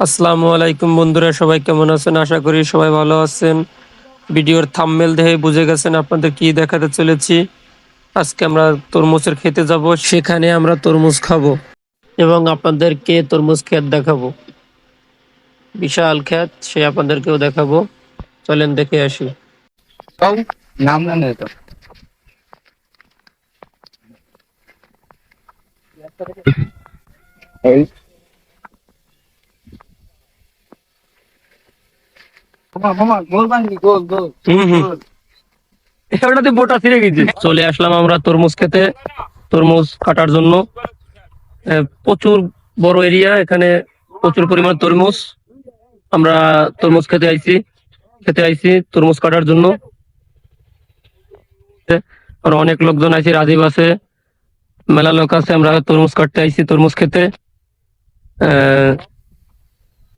আসসালামু আলাইকুম বন্ধুরা, সবাই কেমন আছেন? আশা করি সবাই ভালো আছেন। ভিডিওর থাম্বনেল দেখে বুঝে গেছেন আপনাদের কি দেখাতে চলেছি। আজকে আমরা তরমুজের খেতে যাব, সেখানে আমরা তরমুজ খাব এবং আপনাদেরকে তরমুজ ক্ষেত দেখাবো। বিশাল ক্ষেত, সে আপনাদেরকেও দেখাবো। চলেন দেখে আসি। নাম জানে তো এই ওটাতে বোটা ছিঁড়ে গেছে। চলে আসলাম আমরা তরমুজ খেতে। তরমুজ কাটার জন্য। আহ, প্রচুর বড় এরিয়া এখানে প্রচুর পরিমাণ তরমুজ। আমরা তরমুজ খেতে আইছি খেতে আইছি তরমুজ কাটার জন্য। আর অনেক লোকজন আছে রাজীব আছে মেলা লোক আছে আমরা তরমুজ কাটতে আইছি তরমুজ খেতে। আহ,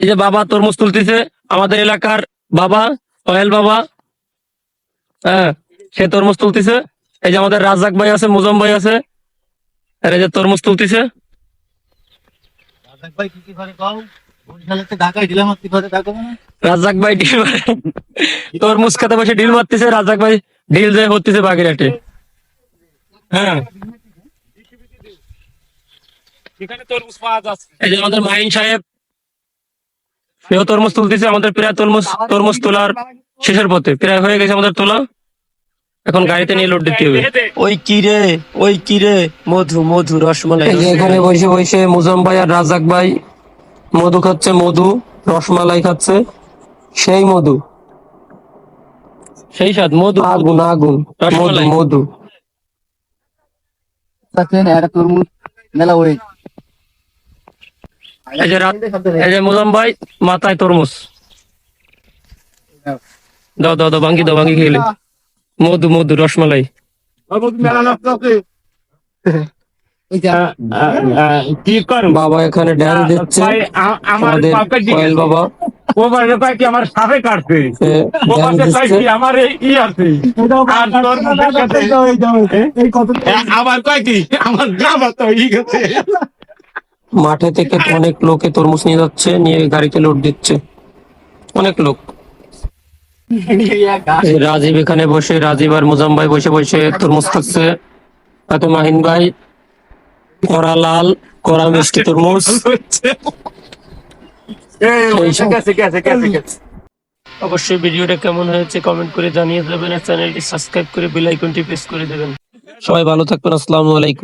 এই যে বাবা তরমুজ তুলতেছে আমাদের এলাকার বাবা অয়েল বাবা। হ্যাঁ সে তরমুজ তুলতেছে। এই যে আমাদের রাজাক ভাই আছে মুজম ভাই আছে আর এই যে তরমুজ তুলতেছে। রাজাক ভাই কি কি করে কও? রাজাক ভাই ডিল তরমুজ খেতে বসে ডিল মারতেছে রাজাক ভাই ডিল যে হতেছে বাগেরহাটে। হ্যাঁ। এই যে আমাদের মাইন সাহেব সেও তরমুজ তুলতেছে আমাদের প্রায় তরমুজ তরমুজ তোলার শেষের পথে। প্রায় হয়ে গেছে আমাদের তোলা। এখন গাড়িতে নিয়ে লোড দিতে হবে। ওই কিরে ওই কিরে মধু মধু রসমালাই। এখানে বসে বসে মুজম ভাই আর রাজাক ভাই মধু খাচ্ছে মধু রসমালাই খাচ্ছে। সেই মধু। সেই স্বাদ মধু। আগুন আগুন। মধু মধু। মেলা ওই এই যে ভাই মাথায় তরমুজ দাও দাও দাও ভাঙ্গি দাও ভাঙ্গি খেলে মধু মধু রসমালাই মেলা নষ্ট আছে ওই যে কি করব বাবা এখানে ড্যান্স দিচ্ছে আমার আমাদের বাপের বাবা ও বাড়িতে কয় কি আমার সাপে কাটছে সে ও বাড়িতে কয় কি আমার এই ই আছে আর তোর মুখের কাছে এই কত এ- আবার কয় কি আমার গ্রাম তো ই গেছে মাঠে থেকে অনেক লোকে তরমুজ নিয়ে যাচ্ছে নিয়ে গাড়িতে লোড দিচ্ছে। অনেক লোক। রাজীব এখানে বসে রাজীব আর মুজাম ভাই বসে বসে তরমুজ খাচ্ছে। তাতে মাহিন ভাই করা লাল করা মিষ্টি তরমুজ। অবশ্যই ভিডিওটা কেমন হয়েছে কমেন্ট করে জানিয়ে দেবেন আর চ্যানেলটি সাবস্ক্রাইব করে বেল আইকনটি প্রেস করে দেবেন। সবাই ভালো থাকবেন আসসালামু আলাইকুম।